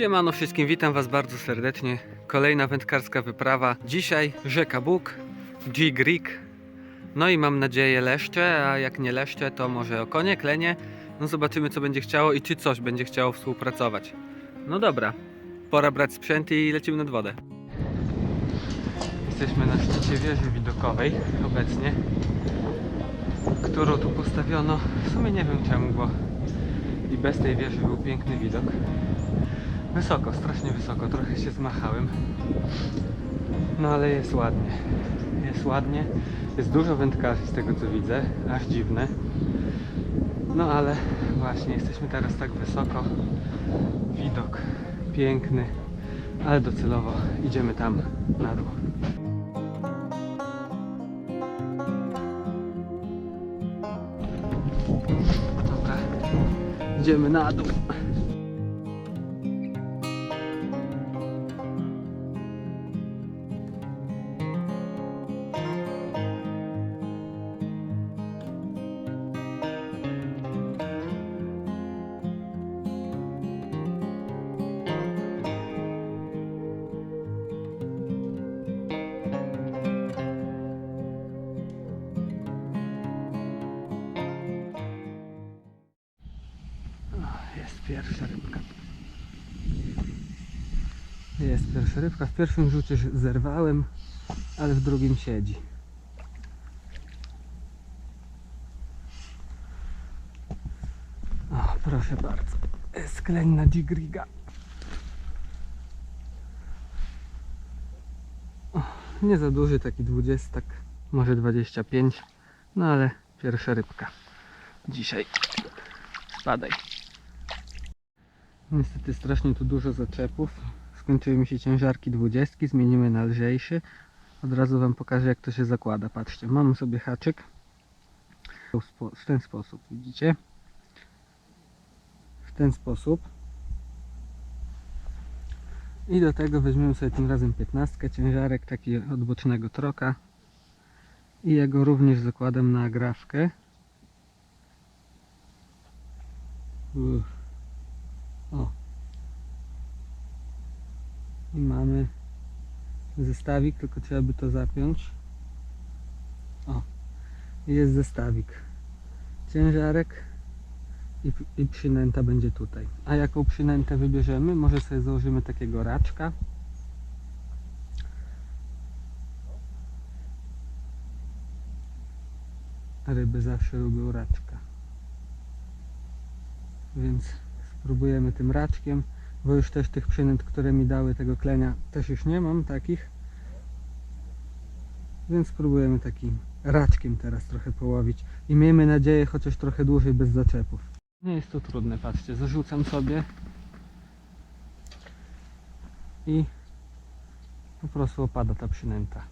Siemano wszystkim, witam was bardzo serdecznie. Kolejna wędkarska wyprawa. Dzisiaj rzeka Bóg, G-Greek. No i mam nadzieję leszcze, a jak nie leszcze, to może okonie, klenie. No zobaczymy co będzie chciało i czy coś będzie chciało współpracować. No dobra, pora brać sprzęt i lecimy nad wodę. Jesteśmy na szczycie wieży widokowej obecnie, którą tu postawiono. W sumie nie wiem czemu, bo i bez tej wieży był piękny widok. Wysoko, strasznie wysoko, trochę się zmachałem. No ale jest ładnie. Jest ładnie. Jest dużo wędkarzy z tego co widzę, aż dziwne. No ale właśnie jesteśmy teraz tak wysoko. Widok piękny, ale docelowo idziemy tam na dół. Idziemy na dół. Jest pierwsza rybka. W pierwszym rzucie zerwałem, ale w drugim siedzi. O, proszę bardzo. Sklenna dzigriga. O, nie za duży, taki 20, może 25. No ale pierwsza rybka. Dzisiaj. Spadaj. Niestety strasznie tu dużo zaczepów. Skończyły mi się ciężarki 20, zmienimy na lżejszy. Od razu Wam pokażę jak to się zakłada. Patrzcie, mam sobie haczyk. W ten sposób, widzicie? W ten sposób. I do tego weźmiemy sobie tym razem 15 ciężarek, taki od bocznego troka. I ja go również zakładam na agrafkę. Uff. O. I mamy zestawik, tylko trzeba by to zapiąć. O. Jest zestawik. Ciężarek i, i przynęta będzie tutaj. A jaką przynętę wybierzemy? Może sobie założymy takiego raczka. Ryby zawsze lubią raczka. Więc spróbujemy tym raczkiem, bo już też tych przynęt, które mi dały tego klenia, też już nie mam takich. Więc spróbujemy takim raczkiem teraz trochę połowić i miejmy nadzieję chociaż trochę dłużej bez zaczepów. Nie jest to trudne, patrzcie, zarzucam sobie i po prostu opada ta przynęta.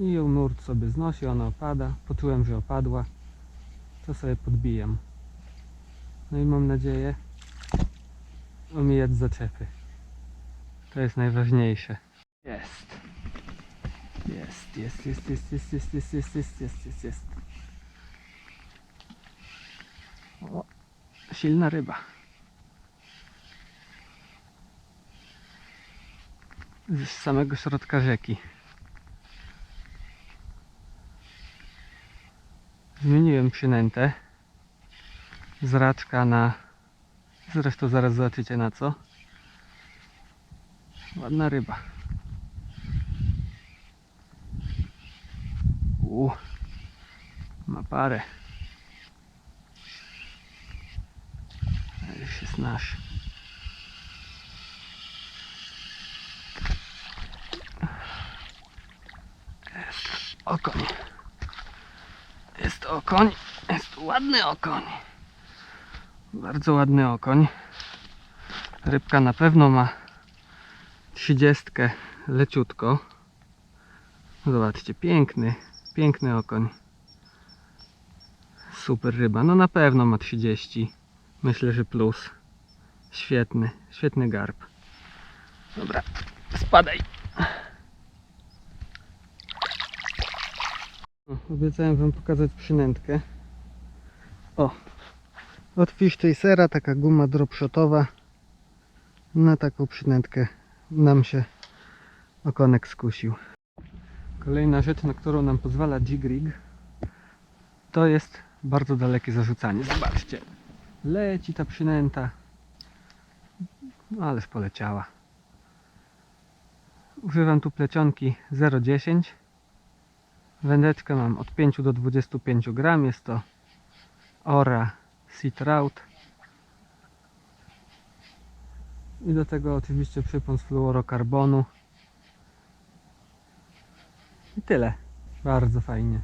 I ją nurt sobie znosi, ona opada. Poczułem, że opadła. To sobie podbijam. No i mam nadzieję omijać zaczepy. To jest najważniejsze. Jest. Jest, jest, jest, jest, jest, jest, jest, jest, jest, jest, jest, jest. O, silna ryba. Z samego środka rzeki. Zmieniłem przynętę z raczka na zresztą zaraz zobaczycie na co. Ładna ryba. U, ma parę. Już jest nasz. Jest okoń. Jest okoń. Jest ładny okoń bardzo ładny okoń. Rybka na pewno ma 30 leciutko. Zobaczcie, piękny, piękny okoń. Super ryba. No na pewno ma 30. Myślę, że plus. Świetny, świetny garb. Dobra, spadaj. Obiecałem wam pokazać przynętkę. O, od Fish Chasera taka guma dropshotowa na taką przynętkę nam się okonek skusił. Kolejna rzecz, na którą nam pozwala Jig-Rig to jest bardzo dalekie zarzucanie. Zobaczcie, leci ta przynęta. Ależ poleciała. Używam tu plecionki 0,10. Wędeczkę mam od 5 do 25 gram. Jest to Ora Sea Trout. I do tego oczywiście przypon z fluorokarbonu. I tyle. Bardzo fajnie.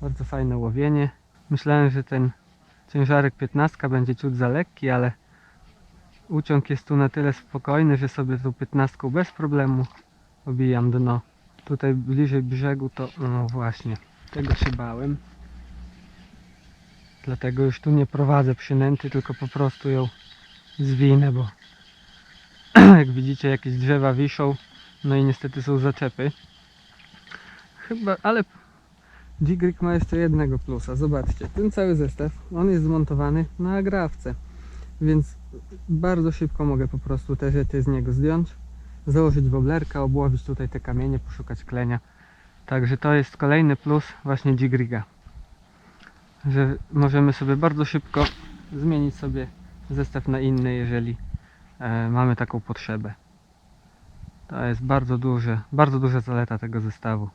Bardzo fajne łowienie. Myślałem, że ten ciężarek 15 będzie ciut za lekki, ale uciąg jest tu na tyle spokojny, że sobie tą 15 bez problemu obijam dno. Tutaj bliżej brzegu to, no właśnie, tego się bałem. Dlatego już tu nie prowadzę przynęty, tylko po prostu ją zwinę, bo jak widzicie jakieś drzewa wiszą, no i niestety są zaczepy. Chyba, ale Digrik ma jeszcze jednego plusa. Zobaczcie, ten cały zestaw, on jest zmontowany na agrafce, więc bardzo szybko mogę po prostu te rzeczy z niego zdjąć, założyć woblerka, obłowić tutaj te kamienie, poszukać klenia. Także to jest kolejny plus właśnie Digriga, że możemy sobie bardzo szybko zmienić sobie zestaw na inny, jeżeli e, mamy taką potrzebę. To jest bardzo duże, bardzo duża zaleta tego zestawu.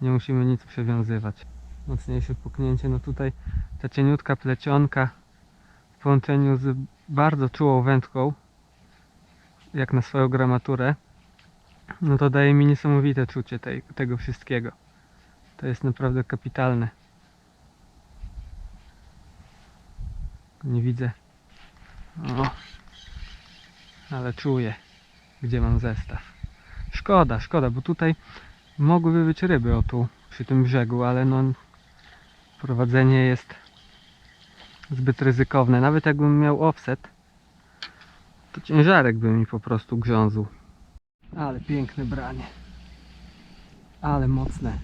Nie musimy nic przewiązywać. Mocniejsze puknięcie. No tutaj ta cieniutka plecionka w połączeniu z bardzo czułą wędką, jak na swoją gramaturę, no to daje mi niesamowite czucie tej, tego wszystkiego. To jest naprawdę kapitalne. Nie widzę. O, ale czuję, gdzie mam zestaw. Szkoda, szkoda, bo tutaj mogłyby być ryby o tu przy tym brzegu, ale no prowadzenie jest zbyt ryzykowne. Nawet jakbym miał offset, to ciężarek by mi po prostu grzązł. Ale piękne branie. Ale mocne.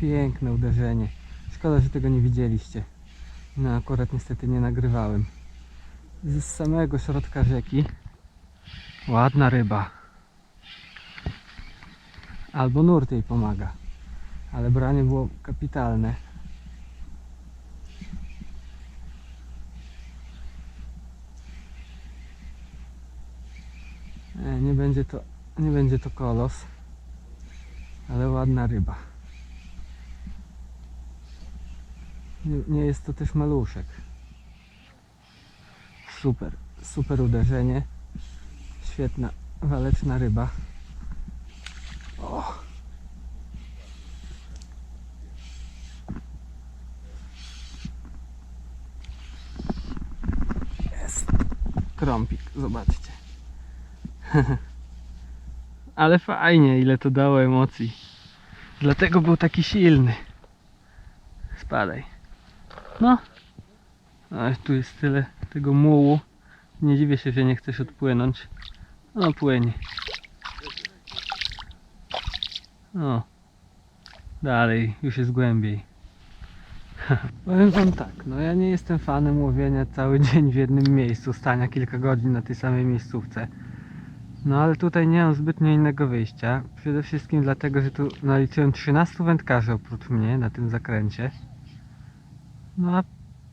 Piękne uderzenie. Szkoda, że tego nie widzieliście. No akurat niestety nie nagrywałem. Z samego środka rzeki. Ładna ryba. Albo nurt jej pomaga. Ale branie było kapitalne. E, Nie będzie to, nie będzie to kolos, ale ładna ryba. Nie, jest to też maluszek. Super, super uderzenie. Świetna, waleczna ryba. O. Jest. Krąpik, zobaczcie. Ale fajnie, ile to dało emocji. Dlatego był taki silny. Spadaj. No. A tu jest tyle tego mułu. Nie dziwię się, że nie chcesz odpłynąć. No płynie. O. Dalej, już jest głębiej. Powiem wam tak, no ja nie jestem fanem łowienia cały dzień w jednym miejscu, stania kilka godzin na tej samej miejscówce. No ale tutaj nie mam zbytnio innego wyjścia. Przede wszystkim dlatego, że tu naliczyłem 13 wędkarzy oprócz mnie na tym zakręcie. No a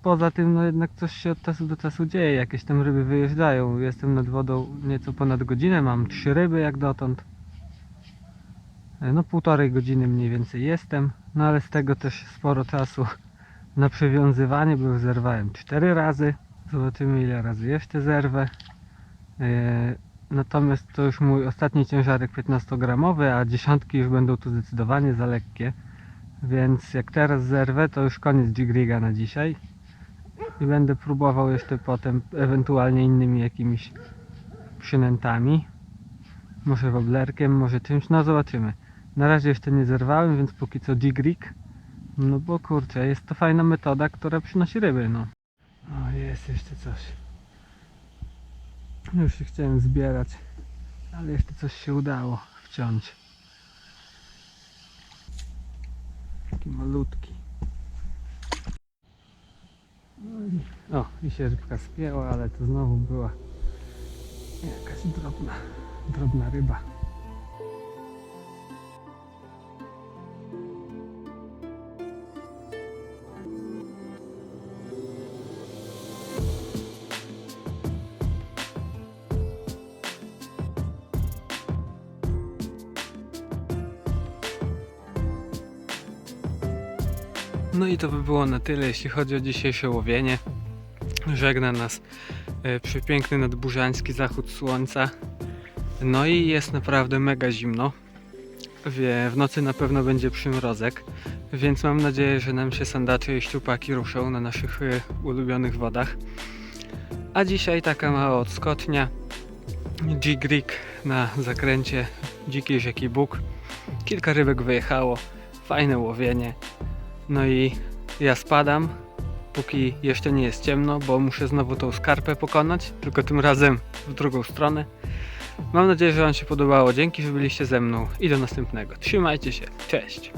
poza tym no jednak coś się od czasu do czasu dzieje, jakieś tam ryby wyjeżdżają. Jestem nad wodą nieco ponad godzinę, mam trzy ryby jak dotąd. E, No półtorej godziny mniej więcej jestem, no ale z tego też sporo czasu na przewiązywanie, bo zerwałem cztery razy. Zobaczymy ile razy jeszcze zerwę. E, Natomiast to już mój ostatni ciężarek 15-gramowy, a dziesiątki już będą tu zdecydowanie za lekkie. Więc jak teraz zerwę, to już koniec Jigriga na dzisiaj. I będę próbował jeszcze potem ewentualnie innymi jakimiś przynętami. Może woblerkiem, może czymś, no zobaczymy. Na razie jeszcze nie zerwałem, więc póki co Jigrig. No bo kurczę, jest to fajna metoda, która przynosi ryby, no. O, jest jeszcze coś. Już się chciałem zbierać, ale jeszcze coś się udało wciąć. Taki malutki. No o, i się rybka spięła, ale to znowu była Jakaś drobna, drobna ryba. No i to by było na tyle, jeśli chodzi o dzisiejsze łowienie. Żegna nas e, przepiękny nadburzański zachód słońca. No i jest naprawdę mega zimno. W nocy na pewno będzie przymrozek, więc mam nadzieję, że nam się sandacze i szczupaki ruszą na naszych e, ulubionych wodach. A dzisiaj taka mała odskocznia. G-Greek na zakręcie Dzikiej Rzeki Bóg. Kilka rybek wyjechało. Fajne łowienie. No i ja spadam, póki jeszcze nie jest ciemno, bo muszę znowu tą skarpę pokonać, tylko tym razem w drugą stronę. Mam nadzieję, że Wam się podobało. Dzięki, że byliście ze mną i do następnego. Trzymajcie się. Cześć.